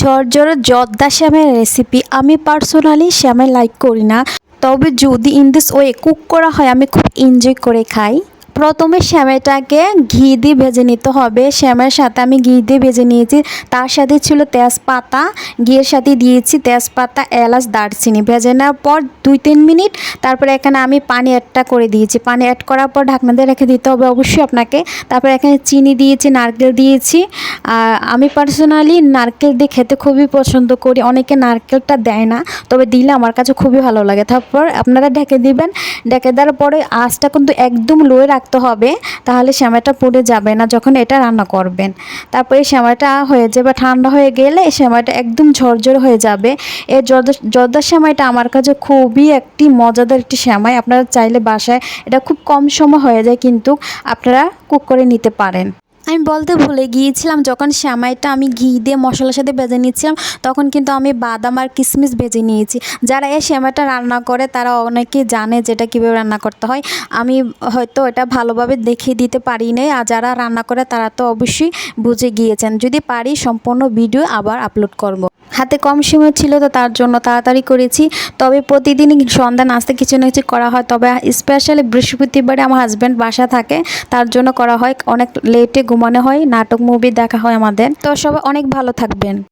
ঝরঝর জর্দা শ্যামের রেসিপি আমি পার্সোনালি শ্যামে লাইক করি না। তবে যদি ইন দিস ওয়ে কুক করা হয়, আমি খুব এনজয় করে খাই। প্রথমে শ্যামেটাকে ঘি দিয়ে ভেজে নিতে হবে। শ্যামের সাথে আমি ঘি দিয়ে ভেজে নিয়েছি। তার সাথে ছিল তেজপাতা। ঘিয়ের সাথে দিয়েছি তেজপাতা, এলাচ, দারচিনি। ভেজে নেওয়ার পর দুই তিন মিনিট, তারপরে এখানে আমি পানি অ্যাডটা করে দিয়েছি। পানি অ্যাড করার পর ঢাকনা দিয়ে রেখে দিতে হবে অবশ্যই আপনাকে। তারপরে এখানে চিনি দিয়েছি, নারকেল দিয়েছি। আমি পার্সোনালি নারকেল দিয়ে খেতে খুবই পছন্দ করি। অনেকে নারকেলটা দেয় না, তবে দিলে আমার কাছে খুবই ভালো লাগে। তারপর আপনারা ঢেকে দিবেন। ঢেকে দেওয়ার পরে আঁচটা কিন্তু একদম লোয়ে রাখতে হবে, তাহলে শ্যামাটা পুড়ে যাবে না যখন এটা রান্না করবেন। তারপরে শ্যামাটা হয়ে যাবে, ঠান্ডা হয়ে গেলে শ্যামাটা একদম ঝরঝর হয়ে যাবে। এই জর্দা জর্দার শ্যামাইটা আমার কাছে খুবই একটি মজাদার একটি শ্যামাই। আপনারা চাইলে বাসায়, এটা খুব কম সময় হয়ে যায় কিন্তু আপনারা কুক করে নিতে পারেন। আমি বলতে ভুলে গিয়েছিলাম, যখন শ্যামাইটা আমি ঘি দিয়ে মশলার সাথে ভেজে নিচ্ছিলাম তখন কিন্তু আমি বাদাম আর কিশমিশ ভেজে নিয়েছি। যারা এই শ্যামাইটা রান্না করে, তারা অনেকেই জানে যেটা কীভাবে রান্না করতে হয়। আমি হয়তো এটা ভালোভাবে দেখিয়ে দিতে পারি নাই, আর যারা রান্না করে, তারা তো অবশ্যই বুঝে গিয়েছেন। যদি পারি, সম্পূর্ণ ভিডিও আবার আপলোড করব। হাতে কম সময় ছিল তো তার জন্য তাড়াতাড়ি করেছি। তবে প্রতিদিনই সন্ধ্যা নাস্তা কিছু না কিছু করা হয়। তবে স্পেশালি বৃহস্পতিবারে আমার হাজব্যান্ড বাসা থাকে, তার জন্য করা হয়। অনেক লেটে ঘুমানো হয় নাটক মুভি দেখা হয় আমাদের। তো সবাই অনেক ভালো থাকবেন।